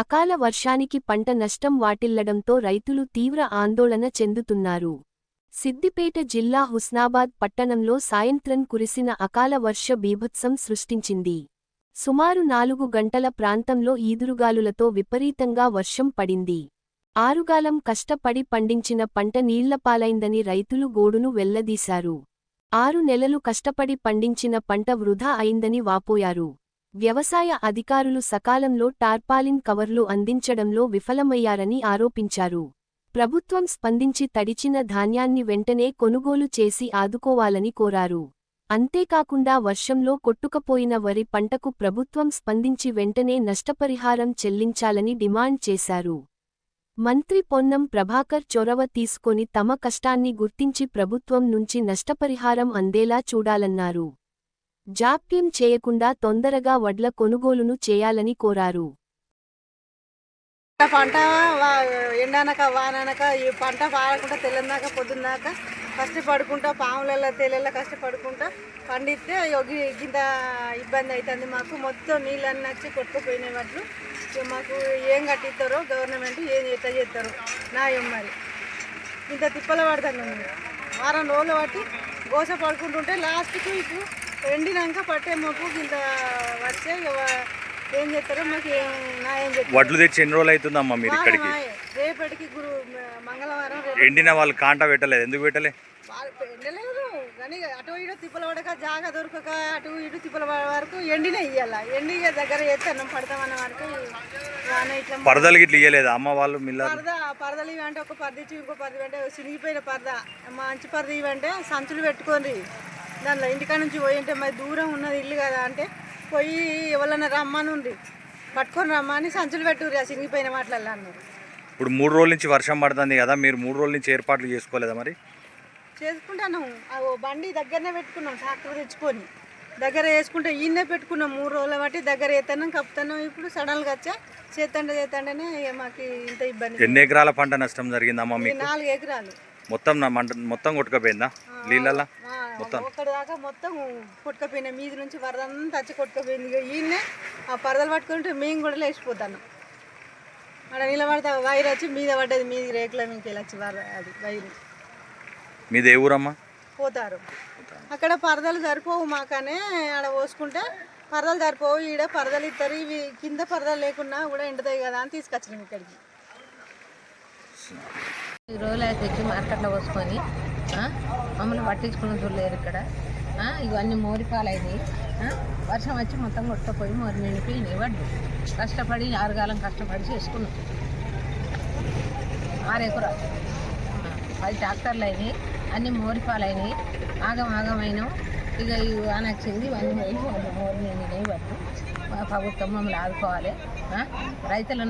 అకాల వర్షానికి పంట నష్టం వాటిల్లడంతో రైతులు తీవ్ర ఆందోళన చెందుతున్నారు. సిద్దిపేట జిల్లా హుస్నాబాద్ పట్టణంలో సాయంత్రం కురిసిన అకాల వర్ష బీభత్సం సృష్టించింది. సుమారు నాలుగు గంటల ప్రాంతంలో ఈదురుగాలులతో విపరీతంగా వర్షం పడింది. ఆరుగాలం కష్టపడి పండించిన పంట నీళ్ళపాలైందని రైతులు గోడును వెల్లదీశారు ఆరు నెలలు కష్టపడి పండించిన పంట వృధా అయిందని వాపోయారు. వ్యవసాయ అధికారులు సకాలంలో టార్పాలిన్ కవర్లు అందించడంలో విఫలమయ్యారని ఆరోపించారు. ప్రభుత్వం స్పందించి తడిచిన ధాన్యాన్ని వెంటనే కొనుగోలు చేసి ఆదుకోవాలని కోరారు. అంతేకాకుండా వర్షంలో కొట్టుకపోయిన వరి పంటకు ప్రభుత్వం స్పందించి వెంటనే నష్టపరిహారం చెల్లించాలని డిమాండ్ చేశారు. మంత్రి పొన్నం ప్రభాకర్ చొరవ తీసుకొని తమ కష్టాన్ని గుర్తించి ప్రభుత్వం నుంచి నష్టపరిహారం అందేలా చూడాలన్నారు. జాప్యం చేయకుండా తొందరగా వడ్ల కొనుగోలును చేయాలని కోరారు. పంట ఎండానక వాననక ఈ పంట పారకుండా తెల్లందాక పొద్దున్నాక కష్టపడుకుంటా పాములలో తేలెల్లో కష్టపడుకుంటా పండిస్తే ఒక ఇంత ఇబ్బంది అవుతుంది మాకు. మొత్తం నీళ్ళన్నీ వచ్చి కొట్టుకుపోయినాయి వడ్లు. మాకు ఏం కట్టిస్తారో గవర్నమెంట్ ఏం ఎట్లా చేస్తారో నా మరి. ఇంత తిప్పలు పడతాను వారం రోజులు పట్టి గోస పడుకుంటుంటే లాస్ట్కి ఇప్పుడు ఎండినాక పట్టే మాకు ఇంత వచ్చే ఏం చేస్తారో మాకు ఏం వడ్లు తెచ్చి ఎన్ని రోజులు అవుతుందమ్మా మీరు ఇక్కడికి. రేపటికి గురు మంగళవారం ఎండిన వాళ్ళు కాంట పెట్టలేదు. ఎందుకు పెట్టలే? వాళ్ళు ఎండలేదు. కానీ అటు ఇటు తిప్పలు పడక జాగా దొరకక అటు ఇటు తిప్పల వరకు ఎండినే ఇయ్యాల. ఎండి దగ్గర ఎత్తన్నం పడతామన్న వరకు వాన ఇట్లా పరదలు గిట్ల ఇయ్యలేదు? అమ్మ వాళ్ళు మిల్ల పరద పరదలు ఇవంటే ఒక పరద ఇచ్చి ఇంకో పరద ఇవంటే చినిగిపోయిన పరద. మంచి పరద ఇవంటే సంచులు పెట్టుకోండి దానిలో ఇంటికాడ నుంచి పోయి ఉంటే మరి దూరం ఉన్నది ఇల్లు కదా అంటే పోయి ఎవరన్నా రమ్మని ఉంది పట్టుకొని రమ్మని సంచులు పెట్టుర్రి ఆ చినిగిపోయిన మాటలలో అన్నారు. ఇప్పుడు మూడు రోజుల నుంచి వర్షం పడుతుంది కదా మీరు మూడు రోజుల నుంచి ఏర్పాట్లు చేసుకోలేదా మరి? చేసుకుంటాను బండి దగ్గరనే పెట్టుకున్నాం ట్రాక్టర్ తెచ్చుకొని. దగ్గర వేసుకుంటే ఈయనే పెట్టుకున్నాం మూడు రోజుల బట్టి. దగ్గర వేస్తాను కప్పుతాను ఇప్పుడు సడన్గా వచ్చా చేతండే చేతండేనే మాకు ఇంత ఇబ్బంది. ఎన్ని ఎకరాల పంట నష్టం జరిగిందమ్మా నాలుగు ఎకరాలు. మొత్తం మొత్తం కొట్టుకపోయిందా? నీళ్ళల్లా? మొత్తం. ఒక్కడి దాకా మొత్తం కొట్టుకపోయినాయి. మీది నుంచి వరద అంతా వచ్చి కొట్టుకపోయింది. ఈయనే ఆ పరదలు పట్టుకుంటే మేము కూడా లేచిపోతాను అక్కడ నిలబడితే వైర్ వచ్చి మీద పడ్డది. మీది రేకుల మీకు వచ్చి వర అది వైరు. మీది ఏ ఊరమ్మా? పోతారు. అక్కడ పరదలు సరిపోవు మాకనే. ఆడ పోసుకుంటే పరదలు సరిపోవు. ఈడ పరదలు ఇస్తారు ఇవి కింద పరదలు లేకున్నా కూడా ఎండుతాయి కదా అని తీసుకొచ్చినాం ఇక్కడికి. ఈ రోజులు అయితే తెచ్చి మార్కెట్లో పోసుకొని మమ్మల్ని పట్టించుకున్న చూడలేరు ఇక్కడ. ఇవన్నీ మోరిపాలైనవి. వర్షం వచ్చి మొత్తం కొట్టపోయి మోరి నిండిపోయినాయి వడ్లు కష్టపడి ఆరుగాలం కష్టపడి చేసుకున్నాం. ఆరు పది ట్రాక్టర్లు అయినాయి. అన్ని మోరిపాలైనవి. ఆగం ఆగమైనాం. ఇక ఇవి వాన ఇవన్నీ పోయి మోరి నిండినాయి వడ్లు ప్రభుత్వం మమ్మల్ని ఆదుకోవాలి. రైతులను